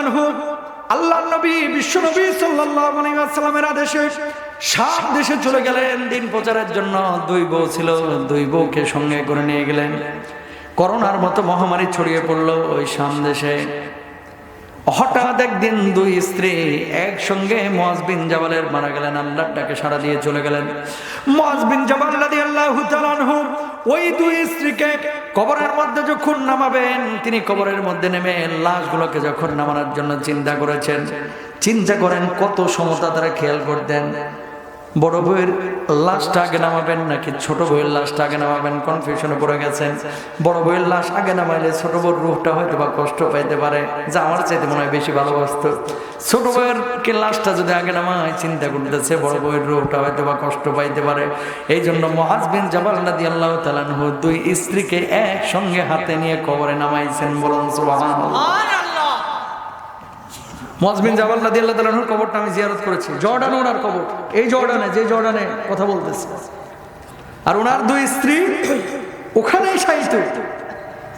আনহু নবী, বিশ্ব নবী সাল্লাল্লাহু আদেশে সাত দেশে চলে গেলেন। দিন প্রচারের জন্য দুই বউ ছিল, দুই বউকে সঙ্গে করে নিয়ে গেলেন। করোনার মতো মহামারী ছড়িয়ে পড়ল ওই শাম দেশে। হঠাৎ একদিন দুই স্ত্রী একসঙ্গে মোয়াজ বিন জাবালের মারা গেলেন আল্লাহর ডাকে সাড়া দিয়ে চলে গেলেন। মোয়াজ বিন জাবাল আনহু ওই দুই স্ত্রীকে কবরের মধ্যে যখন নামাবেন, তিনি কবরের মধ্যে নেমে লাশগুলোকে যখন নামানোর জন্য চিন্তা করেছেন, চিন্তা করেন কত সমতা তারা খেয়াল করতেন। বড় বউয়ের লাশটা আগে নামাবেন নাকি ছোট বউয়ের লাশটা আগে নামাবেন? কনফিউশনে পড়ে গেছেন। বড় বউয়ের লাশ আগে নামাইলে ছোট বউর রূপটা হয়তো বা কষ্ট পাইতে পারে, যা আমার চাইতে মনে হয় বেশি ভালোবাসত। ছোট বউয়ের কে লাশটা যদি আগে নামায়, চিন্তা করতেছে বড় বউয়ের রূপটা হয়তো বা কষ্ট পাইতে পারে। এই জন্য মহাজবিন জাবাল নাদি আল্লাহ তালানহু দুই স্ত্রীকে একসঙ্গে হাতে নিয়ে কবরে নামাইছেন বলুন সুবহানাল্লাহ। মজবিন জাবাল নাদি আল্লাহ তালাহুর কবরটা আমি জিয়ারত করেছি। জর্ডান ওনার কবর। এই জর্ডানে, যে জর্ডানে কথা বলতেছে। আর ওনার দুই স্ত্রী ওখানেই সাহিত্য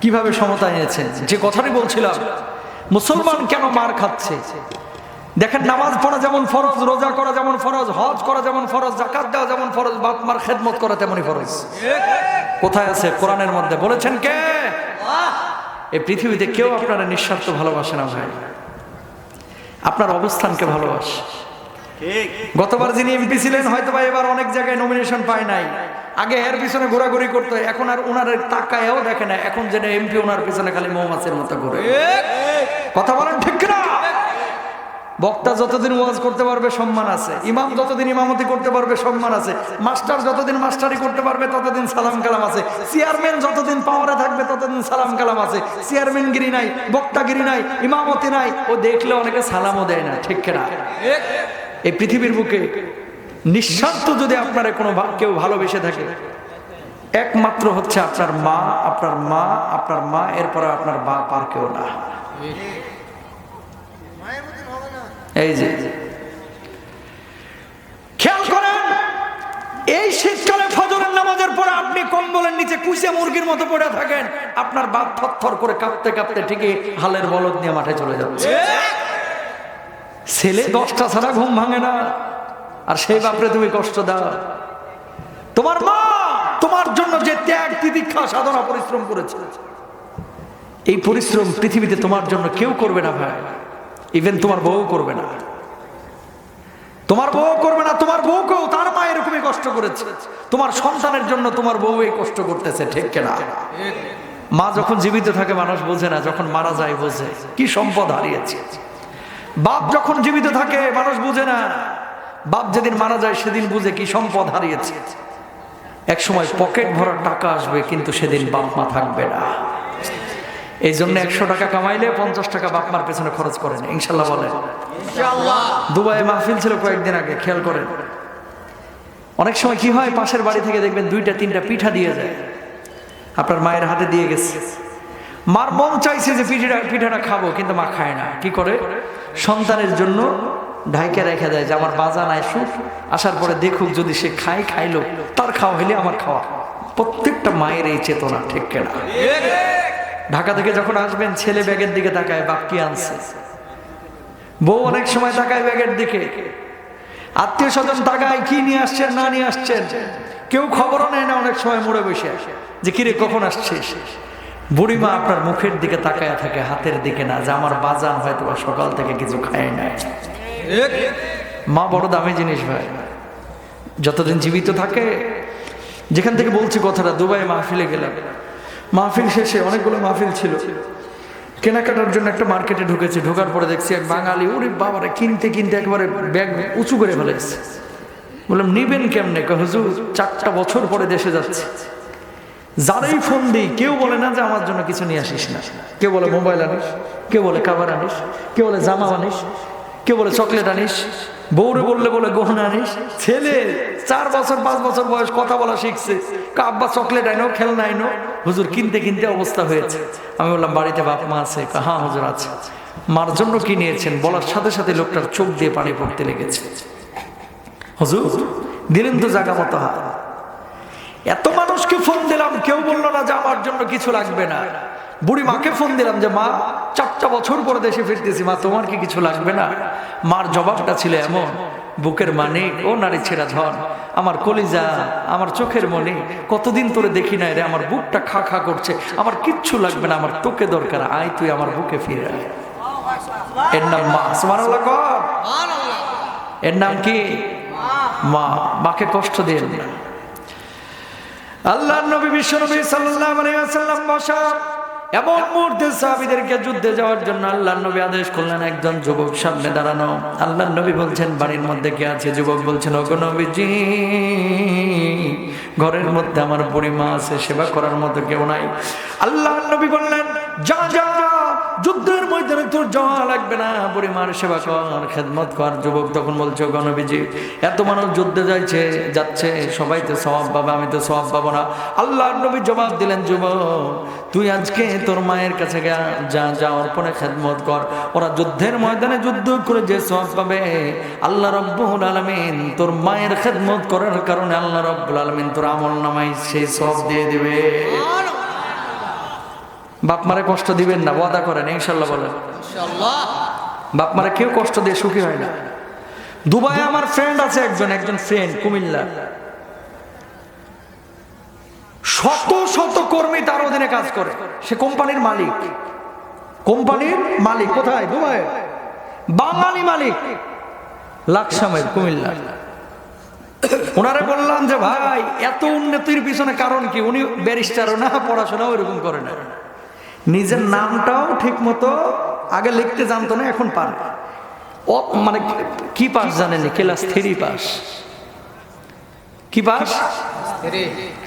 কীভাবে সমতা এনেছেন? যে কথাটি বলছিলাম, মুসলমান কেন মার খাচ্ছে? দেখেন, নামাজ পড়া যেমন ফরজ, রোজা করা যেমন ফরজ, হজ করা যেমন ফরজ জাকাত দেওয়া যেমন ফরজ, বাপ মার খেদমত করা তেমনই ফরজ। কোথায় আছে কোরআনের মধ্যে? বলেছেন কে? এই পৃথিবীতে কেউ আপনারা নিঃস্বার্থ ভালোবাসে না ভাই। আপনার অবস্থানকে ভালোবাসে। গতবার যিনি এমপি ছিলেন হয়তো বা এবার অনেক জায়গায় নমিনেশন পায় নাই। আগে এর পিছনে ঘোরাঘুরি করতো এখন আর ওনার তাকায়ও দেখে না। এখন যেন এমপি ওনার পিছনে খালি মৌমাছির মতো ঘুরে। কথা বলেন ঠিক বক্তা যতদিন ওয়াজ করতে পারবে, সম্মান আছে। ইমাম যতদিন ইমামতি করতে পারবে, সম্মান আছে। মাস্টার যতদিন মাস্টারি করতে পারবে, ততদিন সালাম কালাম আছে। চেয়ারম্যান যতদিন পাওয়ারে থাকবে, ততদিন সালাম কালাম আছে। চেয়ারম্যানগিরি নাই বক্তাগিরি নাই, ইমামতি নাই, ও দেখলে অনেকে সালামও দেয় না, ঠিক না এই পৃথিবীর বুকে নিঃস্বার্থ যদি আপনার কোনো কেউ ভালোবেসে থাকে, একমাত্র হচ্ছে আপনার মা আপনার মা আপনার মা, এরপরে আপনার বাপ আর কেউ না। এই যে। খেয়াল করেন, এই শীতকালে ফজরের নামাজের পরে আপনি কম্বলের নিচে কুইসে মুরগির মতো পড়ে থাকেন, আপনার বাপ থর করে কাঁপতে কাঁপতে ঠিকই হালের বলদ নিয়ে মাঠে চলে যাচ্ছে। ছেলে দশটা ছাড়া ঘুম ভাঙে না, আর সেই বাপরে তুমি কষ্ট দাও। তোমার মা তোমার জন্য যে ত্যাগ, তিতিক্ষা, সাধনা, পরিশ্রম করেছে, এই পরিশ্রম পৃথিবীতে তোমার জন্য কেউ করবে না ভাই। ইভেন তোমার বউ করবে না। তোমার বউ করবে না, তোমার বউ বউকেও তার মা এরকমই কষ্ট করেছে। তোমার সন্তানের জন্য তোমার বউ এই কষ্ট করতেছে, ঠিক কেনা? মা যখন জীবিত থাকে, মানুষ বোঝে না, যখন মারা যায় বোঝে। কি সম্পদ হারিয়েছে। বাপ যখন জীবিত থাকে, মানুষ বুঝে না। বাপ যেদিন মারা যায়, সেদিন বুঝে কি সম্পদ হারিয়েছে। এক সময় পকেট ভরা টাকা আসবে, কিন্তু সেদিন বাপ মা থাকবে না। এই জন্য একশো টাকা কামাইলে পঞ্চাশ টাকা বাপমার পেছনে খরচ করেন ইনশাল্লাহ বলেন দুবাই মাহফিল ছিল কয়েকদিন আগে খেয়াল করেন। অনেক সময় কি হয় পাশের বাড়ি থেকে দেখবেন দুইটা তিনটা পিঠা দিয়ে যায়। আপনার মায়ের হাতে দিয়ে গেছে। মার মন চাইছে যে পিঠাটা পিঠাটা খাব কিন্তু মা খায় না। কি করে? সন্তানের জন্য ঢাইকে রেখে দেয় যে আমার বাজান সুখ আসার পরে দেখুক যদি সে খায় খাইলো তার খাওয়া হইলে আমার খাওয়া। প্রত্যেকটা মায়ের এই চেতনা ঠিক কেনা। ঢাকা থেকে যখন আসবেন, ছেলে ব্যাগের দিকে তাকায়, বাপ কি আনছে? বউ অনেক সময় তাকায় ব্যাগের দিকে। আত্মীয় স্বজন তাকায়, কি নিয়ে আসছেন, না নিয়ে আসছেন? কেউ খবরও নেয় না, অনেক সময় মুড়ে বসে আসে যে কিরে কখন আসছিস? বুড়িমা আপনার মুখের দিকে তাকায় থাকে, হাতের দিকে না, যে, আমার বাজান হয়তো সকাল থেকে কিছু খায় না মা বড় দামি জিনিস ভাই। যতদিন জীবিত থাকে, যেখান থেকে বলছি কথাটা, দুবাই মাহফিলে গেলাম। মাহফিল শেষে অনেকগুলো মাহফিল ছিল। কেনাকাটার জন্য একটা মার্কেটে ঢুকেছে। ঢোকার পরে দেখছি এক বাঙালি, ওরে বাবারে, কিনতে কিনতে একবারে ব্যাগ উঁচু করে ফেলেছে। বললাম, নিবেন কেমনে? হুজুর, চারটা বছর পরে দেশে যাচ্ছে। যারাই ফোন দিই, কেউ বলে না যে আমার জন্য কিছু নিয়ে আসিস না। কেউ বলে মোবাইল আনিস, কেউ বলে কাবার আনিস, কেউ বলে জামা আনিস, কেউ বলে চকলেট আনিস বউরে বললে বলে, গহনা ছেলে, চার বছর, পাঁচ বছর বয়স, কথা বলা শিখছে। কা আব্বা চকলেট আইনো, খেলনা আইনো। হুজুর কিনতে কিনতে অবস্থা হয়েছে। আমি বললাম, বাড়িতে বাপ মা আছে? হ্যাঁ হুজুর আছে। মার জন্য কি নিয়েছেন? বলার সাথে সাথে লোকটার চোখ দিয়ে পানি পড়তে লেগেছে। হুজুর, দিলেন তো জায়গা মতো হাত। এত মানুষকে ফোন দিলাম, কেউ বলল না যে আমার জন্য কিছু লাগবে না। বুড়ি মাকে ফোন দিলাম যে, মা, চারটা পাঁচটা বছর পরে দেশে ফিরতেছি, মা, তোমার কি কিছু লাগবে না? মার জবাবটা ছিল এমন, বুকের মানিক, ও নারী ছেঁড়া ধন, আমার কলিজা, আমার চোখের মনে, কতদিন তোরে দেখি নাই রে, আমার বুকটা খা খা করছে, আমার কিচ্ছু লাগবে না, আমার তোকে দরকার, আয় তুই আমার বুকে ফিরে আয়। এর নাম মা, সুবহানাল্লাহ কর। এর নাম কি? মা, মাকে কষ্ট দিয়ে না। আল্লাহ নবী বিশ্ব নবী ওয়াসাল্লাম বসা এমন মুহূর্তে সাহাবিদেরকে যুদ্ধে যাওয়ার জন্য আল্লাহ নবী আদেশ করলেন, একজন যুবক সামনে দাঁড়ানো। আল্লাহ নবী বলছেন, বাড়ির মধ্যে কে আছে? যুবক বলছেন, ওগো নবীজি, ঘরের মধ্যে আমার বুড়ি মা আছে, সেবা করার মতো কেউ নাই। আল্লাহ নবী বললেন যা যা যুদ্ধের ময়দানে তোর যাওয়া লাগবে না বুড়ি মার সেবা কর, খেদমত কর। যুবক তখন বলছো গণবীজি, এত মানুষ যুদ্ধে যাইছে, যাচ্ছে, সবাই তো সবাব পাবে, আমি তো সবাব পাবো না। আল্লাহ নবী জবাব দিলেন, যুবক, তুই আজকে তোর মায়ের কাছে গা যা যা, অর্পণে খেদমত কর। ওরা যুদ্ধের ময়দানে যুদ্ধ করে যে সব পাবে, আল্লাহ রব্বুল আলমিন তোর মায়ের খেদমত করার কারণে আল্লাহ রব্বুল আলমিন তোর আমল নামাই সেই সব দিয়ে দিবে। বাপ মারে কষ্ট দিবেন না ওয়াদা করেন ইনশাল্লাহ বলেন। বাপ মারে কেউ কষ্ট দিয়ে সুখী হয় না। দুবাই আমার ফ্রেন্ড আছে একজন একজন ফ্রেন্ড কুমিল্লা। শত শত কর্মী তার অধীনে কাজ করে। সে কোম্পানির মালিক। কোম্পানির মালিক কোথায়? দুবাই। বাঙালি মালিক। লাকসামের কুমিল্লা। ওনারে বললাম যে ভাই এত উন্নতির পিছনে কারণ কি? উনি ব্যারিস্টারও না পড়াশোনাও এরকম করে না। নিজের নামটাও ঠিক মতো আগে লিখতে জানতো না, এখন পারে। মানে কি পাস জানেনি? Class three pass. কি পাস?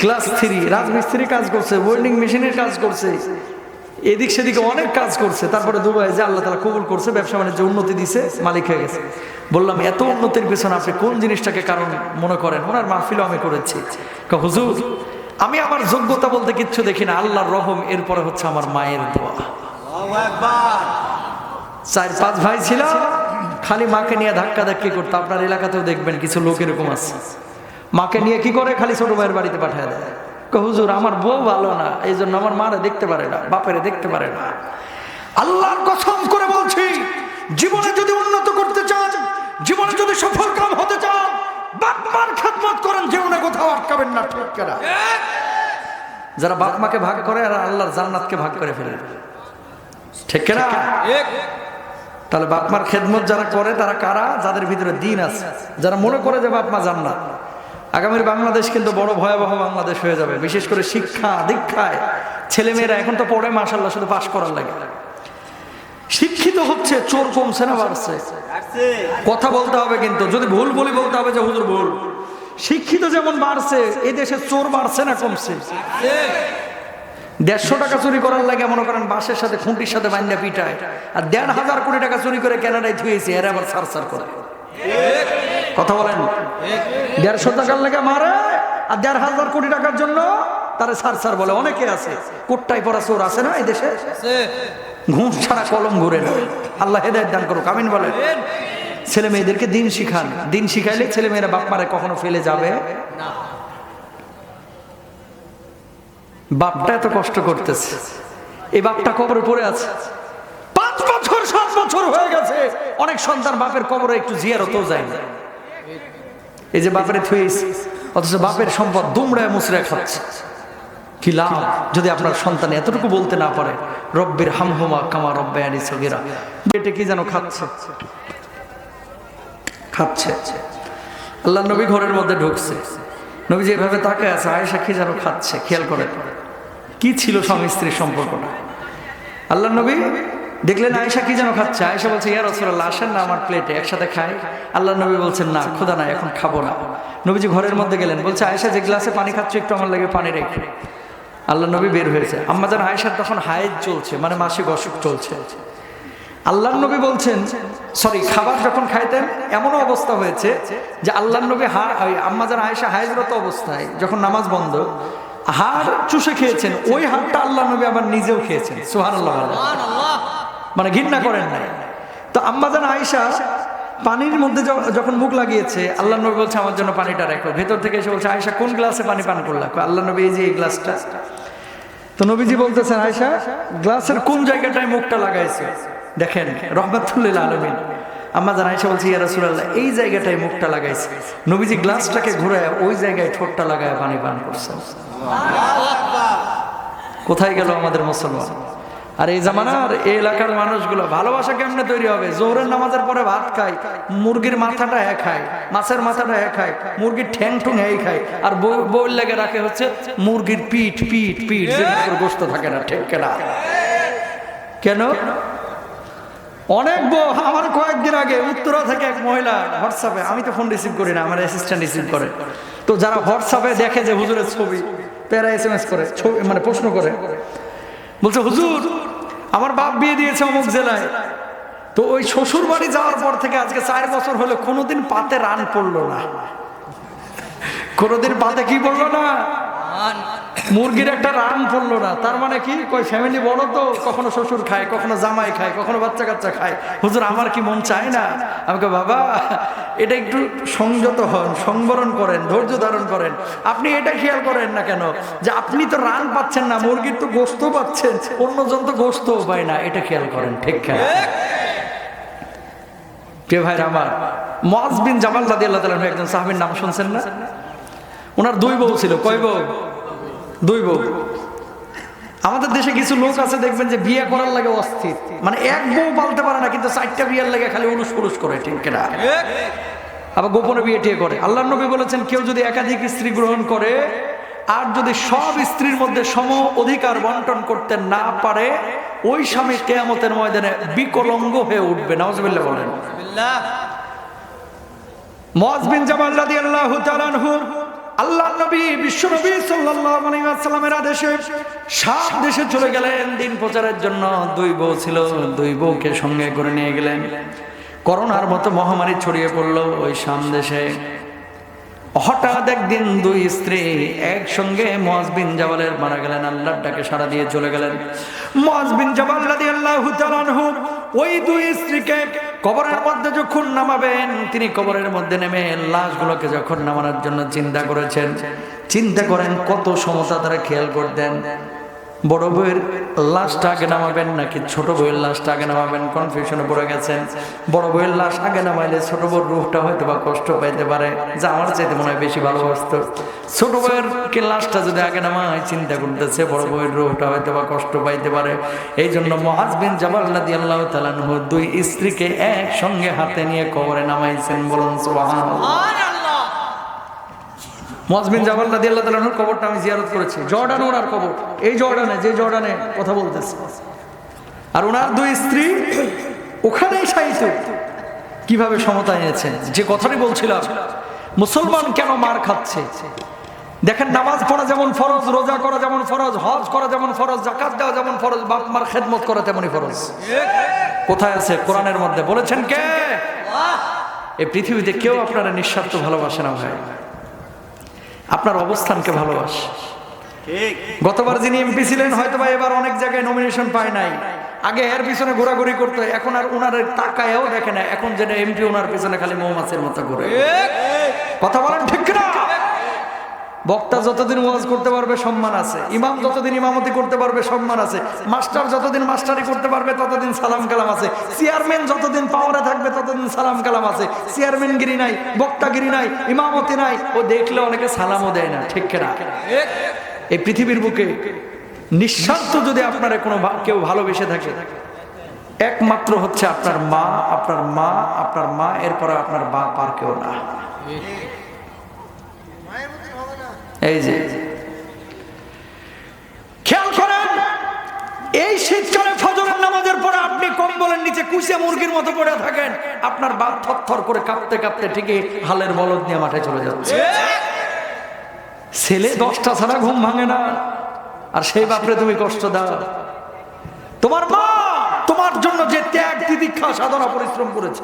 Class three. রাজমিস্ত্রি কাজ করছে, ওয়েল্ডিং মেশিনের কাজ করছে। এদিক সেদিকে অনেক কাজ করছে। তারপরে দুবাই যে আল্লাহ তালা কবুল করছে, ব্যবসা বাণিজ্য উন্নতি দিছে, মালিক হয়ে গেছে। বললাম, এত উন্নতির পেছনে আপনি কোন জিনিসটাকে কারণ মনে করেন? ওনার মাহফিলও আমি করেছি। হুজুর আমি আমার যোগ্যতা বলতে কিচ্ছু দেখি না। আল্লাহর রহম এরপরে হচ্ছে আমার মায়ের দোয়া। চার পাঁচ ভাই ছিল খালি মাকে নিয়ে ধাক্কা ধাক্কি করতো। আপনার এলাকাতেও দেখবেন কিছু লোক এরকম আছে। মাকে নিয়ে কি করে? খালি ছোট ভাইয়ের বাড়িতে পাঠিয়ে দেয়। হুজুর আমার বউ ভালো না। এই জন্য আমার মারে দেখতে পারে না বাপেরে দেখতে পারে না। আল্লাহর কসম করে বলছি জীবনে যদি উন্নত করতে চান জীবনে যদি সফল বাপ মার খেদমত করেন যেও না কোথাও আটকাবেন না ঠিক কেনা? যারা বাপ মাকে ভাগ করে আর আল্লাহর জান্নাতকে ভাগ করে ফেলে। ঠিক কেনা? তাহলে বাপ মার খেদমত যারা করে তারা কারা? যাদের ভিতরে দিন আছে। যারা মনে করে যে বাপ মা জান্নাত। আগামীর বাংলাদেশ কিন্তু বড় ভয়াবহ বাংলাদেশ হয়ে যাবে। বিশেষ করে শিক্ষা দীক্ষায়। ছেলেমেয়েরা এখন তো পড়ে মাসাল্লাহ শুধু পাশ করার লাগে। শিক্ষিত হচ্ছে, চোর কমছে না বাড়ছে। কথা বলতে হবে কিন্তু, যদি ভুল বলি বলতে হবে যে, হুজুর, ভুল। শিক্ষিত যেমন বাড়ছে এই দেশে চোর বাড়ছে না কমছে। দেড়শো টাকা চুরি করার লাগে, মনে করেন বাসের সাথে, খুঁটির সাথে বান্ধা পিটায়। আর দেড় হাজার কোটি টাকা চুরি করে ক্যানাডায় থুয়েছে এরা আবার সার সার করে। কথা বলেন। দেড়শো টাকার লেগে মারে, আর দেড় হাজার কোটি টাকার জন্য তারা সার সার বলে অনেকে আছে কোটটাই পড়া চোর আছে না এই দেশে? ঘুষ ছাড়া কলম ঘুরে না। আল্লাহ হেদায়ত দান করুক আমিন বলেন। ছেলে মেয়েদেরকে দিন শিখান। দিন শিখাইলে ছেলে মেয়েরা বাপ মারে কখনো ফেলে যাবে? বাপটা এত কষ্ট করতেছে। এই বাপটা কবরে পড়ে আছে। পাঁচ বছর সাত বছর হয়ে গেছে। অনেক সন্তান বাপের কবরে একটু জিয়ারতও যায় না। এই যে বাপের থুয়েছে অথচ বাপের সম্পদ দুমড়ায় মুচড়ায় খাচ্ছে। কি লাভ যদি আপনার সন্তান এতটুকু বলতে না পারে? রব্বের হামহুমা কামা রব্বায়ানি সগিরা। পেটে কি যেন খাচ্ছে? খাচ্ছে। আল্লাহ নবী ঘরের মধ্যে ঢুকছে। নবী যেভাবে তাকে আছে, আয়েশা কি যেন খাচ্ছে? খেয়াল করে কি ছিল স্বামী স্ত্রীর সম্পর্কটা? আল্লাহ নবী দেখলেন আয়েশা কি যেন খাচ্ছে? আয়েশা বলছে, ইয়া রসুল্লাহ আসেন না আমার প্লেটে একসাথে খাই। আল্লাহ নবী বলছেন, না খোদা না এখন খাব না। নবীজি ঘরের মধ্যে গেলেন। বলছে, আয়েশা, যে গ্লাসে পানি খাচ্ছ, একটু আমার লাগে পানি রেখে। আল্লাহ নবী বের হয়েছে। আম্মা যেন আয়েশার তখন হায়েজ চলছে মানে মাসিক অসুখ চলছে। আল্লাহ নবী বলছেন সরি খাবার যখন খাইতেন এমনও অবস্থা হয়েছে যে আল্লাহ নবী হা আম্মা যেন আয়েশা হায়েজরত অবস্থায় যখন নামাজ বন্ধ হাড় চুষে খেয়েছেন ওই হাড়টা আল্লাহ নবী আবার নিজেও খেয়েছেন। সুহান আল্লাহ মানে ঘৃণা করেন নাই। তো আম্মাজান আয়েশা পানির মধ্যে যখন মুখ লাগিয়েছে আল্লাহ নবী বলছে আমার জন্য পানিটা রেখো। ভেতর থেকে এসে বলছে আয়সা কোন গ্লাসে পানি পান করলা? আল্লাহ নবী এই যে এই গ্লাসটা। তো নবীজি বলতেছেন আয়সা গ্লাসের কোন জায়গাটায় মুখটা লাগাইছে? দেখেন রহমাতুল্লিল আলমিন। আমাদের আয়সা বলছি ইয়া রাসূলুল্লাহ এই জায়গাটায় মুখটা লাগাইছে। নবীজি গ্লাসটাকে ঘুরায় ওই জায়গায় ঠোঁটটা লাগায় পানি পান করছে কোথায় গেল আমাদের মুসলমান? আর এই জামানার এই এলাকার মানুষগুলো ভালোবাসা কেমনে তৈরি হবে? জোহরের নামাজের পরে ভাত খায়, মুরগির মাথাটা এক খায় মাছের মাথাটা এক খায় মুরগির ঠ্যাং ঠুং এই খায় আর বউর লেগে রাখে হচ্ছে মুরগির পিঠ পিঠ পিঠ গোস্ত থাকে না, ঠিক কেনা কেন? অনেক বউ, আমার কয়েকদিন আগে উত্তরা থেকে এক মহিলা হোয়াটসঅ্যাপে, আমি তো ফোন রিসিভ করি না, আমার অ্যাসিস্ট্যান্ট রিসিভ করে। তো যারা হোয়াটসঅ্যাপে দেখে যে হুজুরের ছবি তারা এস এম এস করে মানে প্রশ্ন করে। বলছে, হুজুর আমার বাপ বিয়ে দিয়েছে অমুক জেলায়। তো ওই শ্বশুর বাড়ি যাওয়ার পর থেকে আজকে চার বছর হলো, কোনোদিন পাতে রান পড়ল না। কোনোদিন পাতে কি পড়ল না? মুরগির একটা রান পড়ল না। তার মানে কি? কই ফ্যামিলি বড় তো, কখনো শ্বশুর খায়, কখনো জামাই খায়, কখনো বাচ্চা কাচ্চা খায়। হুজুর, আমার কি মন চায় না? আমাকে বাবা, এটা একটু সংযত হন, সংবরণ করেন, ধৈর্য ধারণ করেন। আপনি এটা খেয়াল করেন না কেন? যে আপনি তো রান পাচ্ছেন না, মুরগির তো গোস্ত পাচ্ছেন, অন্যজন তো গোস্তও পায় না, এটা খেয়াল করেন, ঠিক খেয়াল প্রিয় ভাইরা আমার মজ বিন জামাল রাদি আল্লাহ একজন সাহাবির নাম শুনছেন না? ওনার দুই বউ ছিল, কয় বউ? দুই বউ। আমাদের দেশে কিছু লোক আছে দেখবেন যে বিয়ে করার লাগে অস্থির। মানে এক বউ পালতে পারে না কিন্তু চারটা বিয়ের লাগে খালি উলুস পুরুষ করে ঠিক কিনা? আবার গোপনে বিয়ে টিয়ে করে। আল্লাহ নবী বলেছেন কেউ যদি একাধিক স্ত্রী গ্রহণ করে আর যদি সব স্ত্রীর মধ্যে সম অধিকার বন্টন করতে না পারে ওই স্বামী কেয়ামতের ময়দানে বিকলঙ্গ হয়ে উঠবে। নওয়াজবিল্লাহ বলেন। মজ বিন জামাল রাদিয়াল্লাহু তাআলা আল্লাহ নবী, বিশ্ব নবী আলাইহি আদেশে সাত দেশে চলে গেলেন। দিন প্রচারের জন্য দুই বউ ছিল, দুই বউকে সঙ্গে করে নিয়ে গেলেন। করোনার মতো মহামারী ছড়িয়ে পড়ল ওই শাম দেশে। হঠাৎ একদিন দুই স্ত্রী একসঙ্গে মজ বিন জাবালের মারা গেলেন, আল্লাহর ডাকে সারা দিয়ে চলে গেলেন। মজ বিন জাবাল রাদিয়াল্লাহু তাআলা ওই দুই স্ত্রীকে কবরের মধ্যে যখন নামাবেন, তিনি কবরের মধ্যে নেমে লাশগুলোকে যখন নামানোর জন্য চিন্তা করেছেন, চিন্তা করেন কত সমস্যা তারা খেয়াল করতেন। বড় বউয়ের লাশটা আগে নামাবেন নাকি ছোট বইয়ের লাশটা আগে নামাবেন? কনফিউশনে পড়ে গেছেন। বড় বউয়ের লাশ আগে নামাইলে ছোট বউর রূপটা হয়তো বা কষ্ট পাইতে পারে, যা আমার চাইতে মনে হয় বেশি ভালোবাসত। ছোট বউয়ের কে লাশটা যদি আগে নামায়, চিন্তা করতেছে বড় বউয়ের রূপটা হয়তো বা কষ্ট পাইতে পারে। এই জন্য মহাজবিন নাদি আল্লাহ তালানহ দুই স্ত্রীকে একসঙ্গে হাতে নিয়ে কবরে নামাইছেন বলুন, সুবহানাল্লাহ। মজবিন জাবাল নাদি আল্লাহ কবরটা আমি জিয়ারত করেছি। জর্ডান ওনার কবর। এই জর্ডানে, যে জর্ডানে কথা বলতেছে। আর ওনার দুই স্ত্রী ওখানেই সাহিত্য কীভাবে সমতা এনেছেন যে কথাটি বলছিলাম মুসলমান কেন মার খাচ্ছে? দেখেন, নামাজ পড়া যেমন ফরজ, রোজা করা যেমন ফরজ, হজ করা যেমন ফরজ জাকাত দেওয়া যেমন ফরজ, বাপ মার খেদমত করা তেমনই ফরজ। কোথায় আছে? কোরআনের মধ্যে। বলেছেন কে? এই পৃথিবীতে কেউ আপনারা নিঃস্বার্থ ভালোবাসে না ভাই। আপনার অবস্থানকে ভালোবাসে। গতবার যিনি এমপি ছিলেন হয়তো বা এবার অনেক জায়গায় নমিনেশন পায় নাই। আগে এর পিছনে ঘোরাঘুরি করতো এখন আর উনার টাকায়ও দেখে না। এখন যেটা এমপি ওনার পিছনে খালি মৌমাছির মতো ঘুরে। কথা বলেন ঠিক না বক্তা যতদিন ওয়াজ করতে পারবে, সম্মান আছে। ইমাম যতদিন ইমামতি করতে পারবে, সম্মান আছে। মাস্টার যতদিন মাস্টারি করতে পারবে, ততদিন সালাম কালাম আছে। চেয়ারম্যান যতদিন পাওয়ারে থাকবে, ততদিন সালাম কালাম আছে। চেয়ারম্যান গিরি নাই বক্তাগিরি নাই, ইমামতি নাই, ও দেখলে অনেকে সালামও দেয় না, ঠিক না এই পৃথিবীর বুকে নিঃস্বার্থ যদি আপনারা কোনো কেউ ভালোবেসে থাকে, একমাত্র হচ্ছে আপনার মা আপনার মা আপনার মা, এরপরে আপনার বাপ আর কেউ না। এই যে। খেয়াল করেন, এই শীতকালে ফজরের নামাজের পরে আপনি কম্বলের নিচে কুচে মুরগির মতো পড়ে থাকেন, আপনার বাপ থরথর করে কাঁপতে কাঁপতে ঠিকই হালের বলদ নিয়ে মাঠে চলে যাচ্ছে। ছেলে দশটা ছাড়া ঘুম ভাঙে না, আর সেই বাপরে তুমি কষ্ট দাও। তোমার মা তোমার জন্য যে ত্যাগ, তিতিক্ষা, সাধনা, পরিশ্রম করেছে,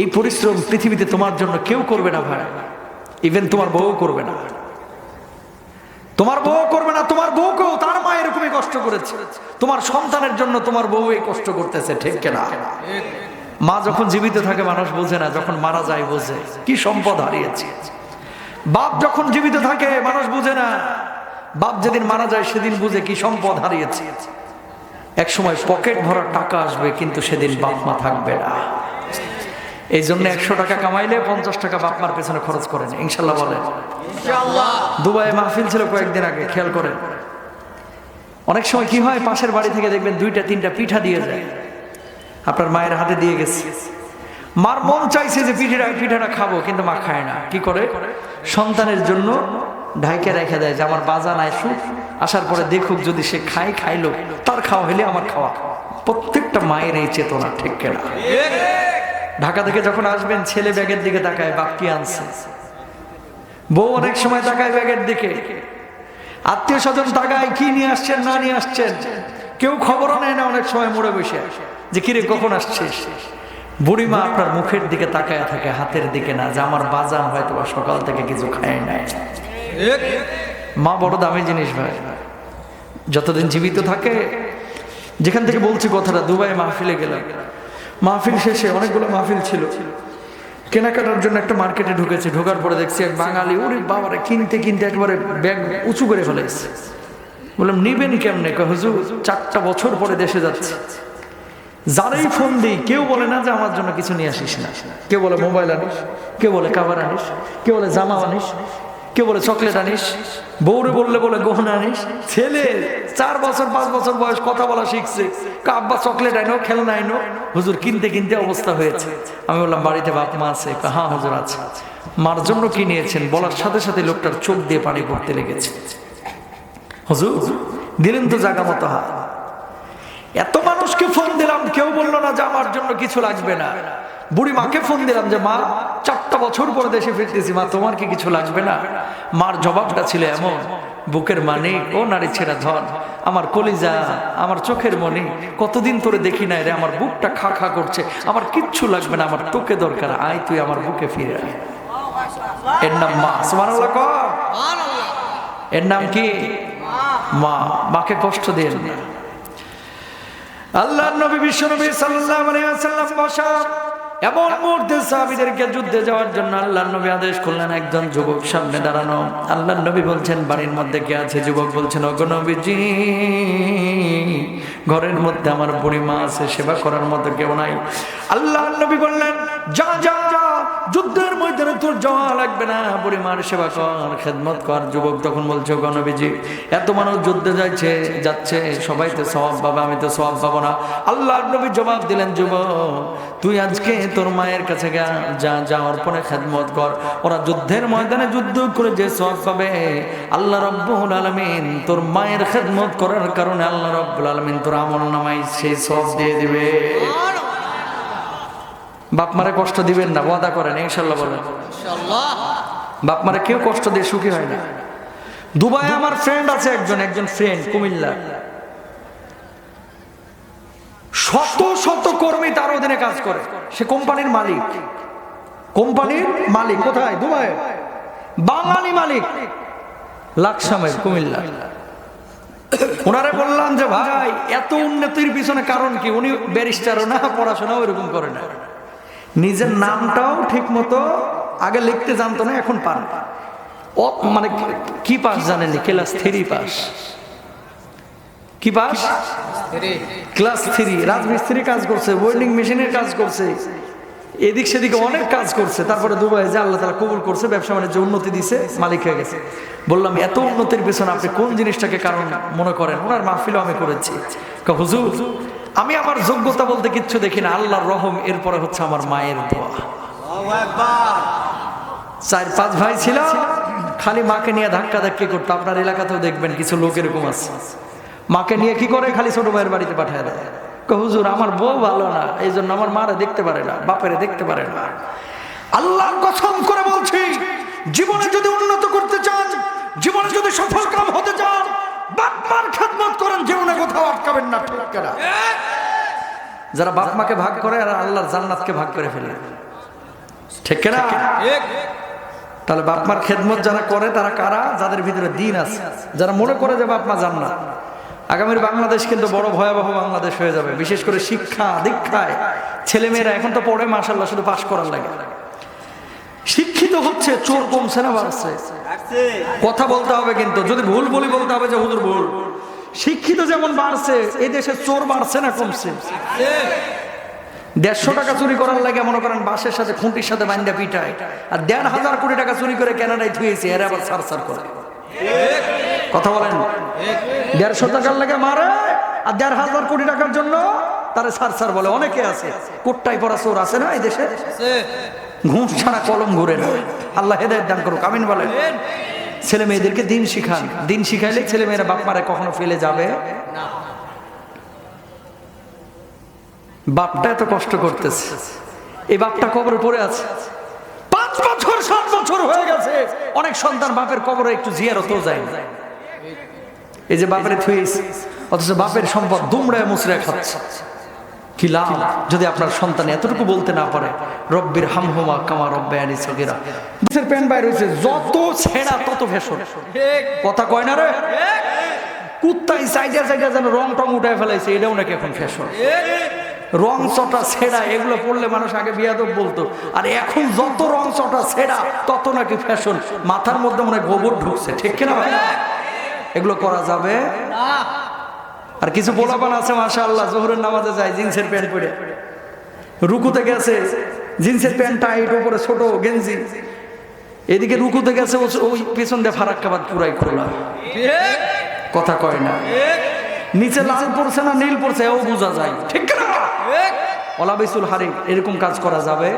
এই পরিশ্রম পৃথিবীতে তোমার জন্য কেউ করবে না ভাই। ইভেন তোমার বউ করবে না। তোমার বউ করবে না, তোমার বউকেও তার মা এরকমই কষ্ট করেছে। তোমার সন্তানের জন্য তোমার বউ এই কষ্ট করতেছে, ঠিক কেনা? মা যখন জীবিত থাকে, মানুষ বোঝে না, যখন মারা যায় বোঝে। কি সম্পদ হারিয়েছে। বাপ যখন জীবিত থাকে, মানুষ বুঝে না। বাপ যেদিন মারা যায়, সেদিন বুঝে কি সম্পদ হারিয়েছে। এক সময় পকেট ভরা টাকা আসবে, কিন্তু সেদিন বাপ মা থাকবে না। এই জন্য একশো টাকা কামাইলে পঞ্চাশ টাকা বাপ মার পেছনে খরচ করেন, ইনশাল্লাহ বলেন দুবাই মাহফিল ছিল কয়েকদিন আগে, খেয়াল করেন। অনেক সময় কি হয়, পাশের বাড়ি থেকে দেখবেন দুইটা, তিনটা পিঠা দিয়ে যায়। আপনার মায়ের হাতে দিয়ে গেছে। মার মন চাইছে যে পিঠাটা পিঠাটা খাব, কিন্তু মা খায় না। কি করে? সন্তানের জন্য ঢাইকে রেখে দেয় যে, আমার বাজান আসুক। আসার পরে দেখুক যদি সে খায়, খাইলো, তার খাওয়া হলে আমার খাওয়া। প্রত্যেকটা মায়ের এই চেতনা ঠিক কেনা? ঢাকা থেকে যখন আসবেন, ছেলে ব্যাগের দিকে তাকায়, বাপ কি আনছে? বউ অনেক সময় তাকায় ব্যাগের দিকে। আত্মীয় স্বজন তাকায়, কি নিয়ে আসছেন, না নিয়ে আসছেন? কেউ খবরও নেয় না, অনেক সময় মোড়ে বসে। যে কিরে, কখন আসছিস? বুড়িমা আপনার মুখের দিকে তাকায় থাকে, হাতের দিকে না, যে আমার বাজান হয়তো বা সকাল থেকে কিছু খায় নাই। মা বড় দামি জিনিস ভাই। যতদিন জীবিত থাকে, যেখান থেকে বলছি কথাটা, দুবাই মাহফিলে গেলাম। মাহফিল শেষে অনেকগুলো মাহফিল ছিল। কেনাকাটার জন্য একটা মার্কেটে ঢুকেছে, ঢোকার পরে দেখছি এক বাঙালি, ওরে বাবারে, কিনতে কিনতে একবারে ব্যাগ উঁচু করে ফেলেছে বললাম, নিবেন কেমনে? হুজুর, চারটা বছর পরে দেশে যাচ্ছে। যারাই ফোন দিই, কেউ বলে না যে, আমার জন্য কিছু নিয়ে আসিস না। কেউ বলে, মোবাইল আনিস। কেউ বলে, কাভার আনিস। কেউ বলে, জামা আনিস। কেউ বলে চকলেট আনিস? বউরে বললে বলে গহনা আনিস? ছেলে, চার বছর, পাঁচ বছর বয়স কথা বলা শিখছে। আব্বা চকলেট আইনো, খেলনা আইনো? হুজুর, কিনতে কিনতে অবস্থা হয়েছে। আমি বললাম, বাড়িতে বাপ মা আছে? হ্যাঁ হুজুর আছে। মার জন্য কি নিয়েছেন? বলার সাথে সাথে লোকটার চোখ দিয়ে পানি পড়তে লেগেছে। হুজুর, দিলেন তো জায়গা মতো এত মানুষকে ফোন দিলাম, কেউ বলল না যে আমার জন্য কিছু লাগবে না। বুড়ি মাকে ফোন দিলাম যে, মা, চারটা বছর পরে দেশে ফিরতেছি, মা, তোমার কি কিছু লাগবে না? মার জবাবটা ছিল এমন, বুকের মানে ও নারী ছেড়া ধন, আমার কলিজা, আমার চোখের মনে কতদিন তোরে দেখি নাই রে, আমার বুকটা খা খা করছে, আমার কিচ্ছু লাগবে না, আমার তোকে দরকার, আয় তুই আমার বুকে ফিরে আয়। এর নাম মা, সুবহানাল্লাহ এর নাম কি? মা, মাকে কষ্ট দেন আল্লাহ নবী বিশ্ব নবী ওয়াসাল্লাম বসা এমন মুহূর্তে সাহাবিদেরকে যুদ্ধে যাওয়ার জন্য আল্লাহ নবী আদেশ করলেন, একজন যুবক সামনে দাঁড়ানো। আল্লাহ নবী বলছেন, বাড়ির মধ্যে কে আছে? যুবক বলছেন অগনবীজি নবীজি ঘরের মধ্যে আমার বুড়ি মা আছে, সেবা করার মতো কেউ নাই। আল্লাহ নবী বললেন, যা যা যা, যুদ্ধের ময়দানে তোর যাওয়া লাগবে না। বুড়ি মার সেবা কর, খেদমত কর। যুবক তখন বলছে, ওগো নবীজি, এত মানুষ যুদ্ধে যাচ্ছে যাচ্ছে, সবাই তো সবাব পাবে, আমি তো সবাব পাবো না। আল্লাহ নবী জবাব দিলেন, যুবক, তুই আজকে তোর মায়ের কাছে গা, যা যা, অর্পণে, খেদমত কর। ওরা যুদ্ধের ময়দানে যুদ্ধ করে যে সব পাবে, আল্লাহ রব্বুল আলমিন তোর মায়ের খেদমত করার কারণে আল্লাহ রব্বুল আলমিন তোর আমল নামাই সেই সব দিয়ে দিবে। বাপ মারে কষ্ট দিবেন না, ওয়াদা করেন, ইনশাল্লাহ বলেন। বাপ মারে কেউ কষ্ট দিয়ে সুখী হয় না। দুবাই আমার ফ্রেন্ড আছে একজন একজন ফ্রেন্ড কুমিল্লা। শত শত কর্মী তার অধীনে কাজ করে। সে কোম্পানির মালিক। কোম্পানির মালিক কোথায়? দুবাই বাঙালি মালিক। লাকসামের কুমিল্লা। ওনারে বললাম যে ভাই এত উন্নতির পিছনে কারণ কি? উনি ব্যারিস্টারও না পড়াশোনাও এরকম করে না। নিজের নামটাও ঠিক মতো আগে লিখতে জানতো না এখন পান। ও মানে কি পাস জানেননি ক্লাস থ্রি পাস। কি পাস? Class three. রাজমিস্ত্রি কাজ করছে ওয়েল্ডিং মেশিনের কাজ করছে। এদিক সেদিকে অনেক কাজ করছে। তারপরে দুবাই যে আল্লাহ তালা কবুল করছে ব্যবসা বাণিজ্য উন্নতি দিছে মালিক হয়ে গেছে। বললাম এত উন্নতির পেছনে আপনি কোন জিনিসটাকে কারণ মনে করেন? ওনার মাহফিলও আমি করেছি। কা, হুজুর আমি আমার যোগ্যতা বলতে কিচ্ছু দেখি না। আল্লাহর রহম এরপরে হচ্ছে আমার মায়ের দোয়া। চার পাঁচ ভাই ছিল খালি মাকে নিয়ে ধাক্কা ধাক্কি করতো। আপনার এলাকাতেও দেখবেন কিছু লোক এরকম আছে। মাকে নিয়ে কি করে? খালি ছোট ভাইয়ের বাড়িতে পাঠায় দেয়। হুজুর আমার বউ ভালো না এই জন্য আমার মারে দেখতে পারে না বাপেরে দেখতে পারে না। আল্লাহর কসম করে বলছি জীবনে যদি উন্নত করতে চান জীবনে যদি সফল কাম হতে চান বাপমার খেদমত করেন জীবনে কোথাও আটকাবেন না যারা বাপ মাকে ভাগ করে আর আল্লাহর জান্নাতকে ভাগ করে ফেলে। ঠিক না তাহলে বাপ মার খেদমত যারা করে তারা কারা? যাদের ভিতরে দিন আছে। যারা মনে করে যে বাপমা জান্নাত। আগামীর বাংলাদেশ কিন্তু বড় ভয়াবহ বাংলাদেশ হয়ে যাবে, বিশেষ করে শিক্ষা, দীক্ষায়। ছেলেমেয়েরা এখন তো পড়ে মাসাল্লাহ শুধু পাশ করার লাগে। শিক্ষিত হচ্ছে, চোর কমছে না বাড়ছে কথা বলতে হবে কিন্তু, যদি ভুল বলি বলতে হবে যে হুজুর ভুল। শিক্ষিত যেমন বাড়ছে এই দেশে চোর বাড়ছে না কমছে। দেড়শো টাকা চুরি করার লাগে, মনে করেন বাসের সাথে, খুঁটির সাথে বান্ধা পিটায়। আর দেড় হাজার কোটি টাকা চুরি করে কেনাডায় থুয়েছে, এরা আবার সার সার করে। কথা বলেন। দেড়শো টাকার লাগে মারে, আর দেড় হাজার কোটি টাকার জন্য তারা সার সার বলে। অনেকে আছে, কোটটাই পড়া চোর আছে না এই দেশে? ঘুষ ছাড়া কলম ঘুরে না। আল্লাহ হেদায়ত দান করুক, আমিন বলেন। ছেলে মেয়েদেরকে দিন শিখান। দিন শিখাইলে ছেলে মেয়েরা বাপ মারে কখনো ফেলে যাবে? বাপটা এত কষ্ট করতেছে। এই বাপটা কবরে পড়ে আছে। পাঁচ বছর, সাত বছর হয়ে গেছে। অনেক সন্তান বাপের কবরে একটু জিয়ারতও যায়। এই যে বাপের থুয়েছে অথচ বাপের সম্পদ দুমড়ায় মুচড়ায় খাচ্ছে। কি লাভ যদি আপনার সন্তান এতটুকু বলতে না পারে? রব্বির হামহুমা কামা রব্বায়ানি সগিরা। বুঝের প্যান বাইর হয়েছে, যত ছেঁড়া তত ফ্যাশন কথা কয় না রে? কুত্তাই সাইডে সাইডে যেন রং টং উঠায় ফেলাইছে, এটাও নাকি এখন ফ্যাশন রং চটা ছেঁড়া, এগুলো পড়লে মানুষ আগে বিয়াদব বলতো। আর এখন যত রং চটা ছেঁড়া, তত নাকি ফ্যাশন মাথার মধ্যে মনে হয় গোবর ঢুকছে, ঠিক কিনা এগুলো করা যাবে? আর কিছু পোলাপান আছে মাসা আল্লাহ জোহরের নামাজে যায়, জিন্সের প্যান্ট পরে। রুকুতে গেছে, জিন্সের প্যান্ট টাইট উপরে ছোট, গেঞ্জি। এদিকে রুকুতে গেছে ওই পেছন দিয়ে ফারাক্কাবাদ পুরাই খোলা। কথা কয় না। নিচে লাল পড়ছে না, নীল পড়ছে ও বোঝা যায়। ঠিক না? ওলাবিসুল হারিফ এরকম কাজ করা যাবে?